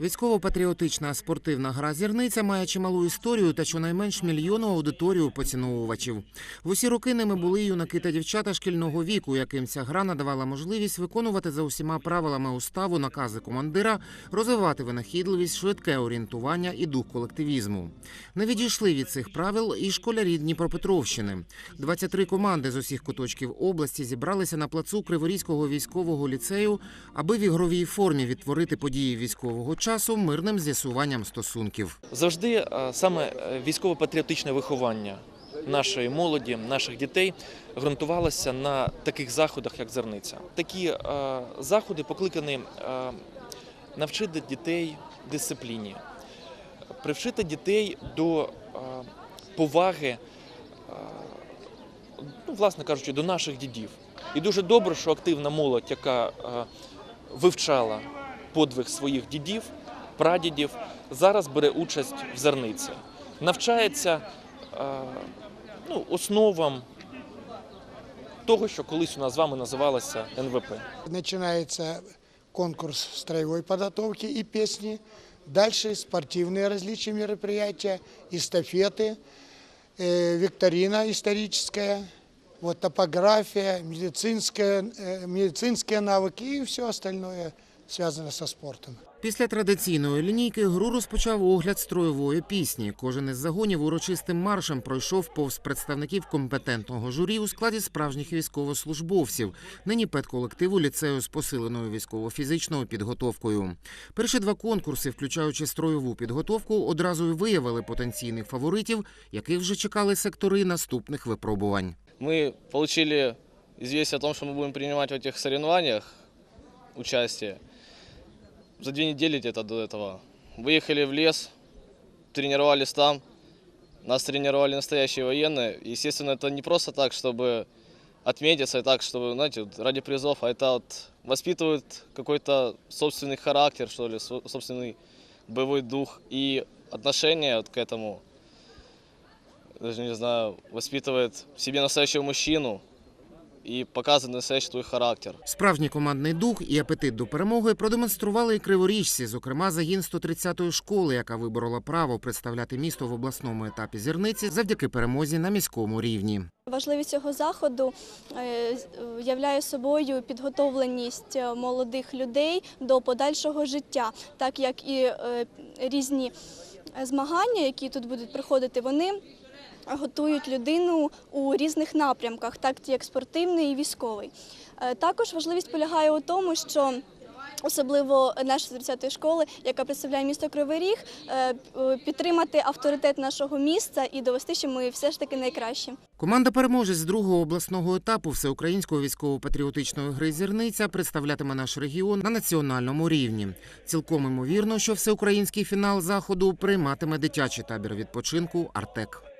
Військово-патріотична спортивна гра зірниця має чималу історію та щонайменш мільйонну аудиторію поціновувачів. В усі роки ними були юнаки та дівчата шкільного віку, яким ця гра надавала можливість виконувати за усіма правилами уставу накази командира, розвивати винахідливість, швидке орієнтування і дух колективізму. Не відійшли від цих правил і школярі Дніпропетровщини. 23 команди з усіх куточків області зібралися на плацу Криворізького військового ліцею, аби в ігровій формі відтворити події військового часу мирним з'ясуванням стосунків. Завжди е, саме е, військово-патріотичне виховання нашої молоді, наших дітей ґрунтувалося на таких заходах, як зерниця. Такі е, заходи покликані навчити дітей дисципліні, привчити дітей до поваги, ну, власне кажучи, до наших дідів. І дуже добре, що активна молодь, яка вивчала подвиг своїх дідів, прадідів, зараз бере участь в зерниці. Навчається е, ну, основам того, що колись у нас з вами називалося НВП. Начинается конкурс строевой подготовки и песни. Дальше спортивные различные мероприятия, эстафеты, э, викторина историческая, вот топография, медицинская, э, медицинские навыки и все остальное связано со спортом. Після традиційної лінійки гру розпочав огляд строєвої пісні. Кожен із загонів урочистим маршем пройшов повз представників компетентного журі у складі справжніх військовослужбовців. Нині педколективу ліцею з посиленою військово-фізичною підготовкою. Перші два конкурси, включаючи строєву підготовку, одразу виявили потенційних фаворитів, яких вже чекали сектори наступних випробувань. Мы получили известие о том, что мы будем принимать в этих соревнованиях участие за две недели где-то до этого. Выехали в лес, тренировались там. Нас тренировали настоящие военные. Естественно, это не просто так, чтобы отметиться и так, чтобы, знаете, ради призов, а это вот воспитывает какой-то собственный характер, что ли, со- собственный боевой дух и отношение вот к этому даже не знаю, воспитывает в себе настоящего мужчину и показывает настоящий твой характер. Справжній командний дух і апетит до перемоги продемонстрували і криворіжці, зокрема загін 130-ї школи, яка виборола право представляти місто в обласному етапі зірниці завдяки перемозі на міському рівні. Важливість цього заходу е, являє собою підготовленість е, молодих людей до подальшого життя, так як і е, різні змагання, які тут будуть проходити, вони готують людину у різних напрямках, так як спортивний і військовий. Е, Також важливість полягає у тому, що Особливо нашої 30-ї школи, яка представляє місто Кривий Ріг, е, підтримати авторитет нашого міста і довести, що ми все ж таки найкращі. Команда переможець з другого обласного етапу всеукраїнської військово-патріотичної гри зірниця представлятиме наш регіон на національному рівні. Цілком імовірно, що всеукраїнський фінал заходу прийматиме дитячий табір відпочинку Артек.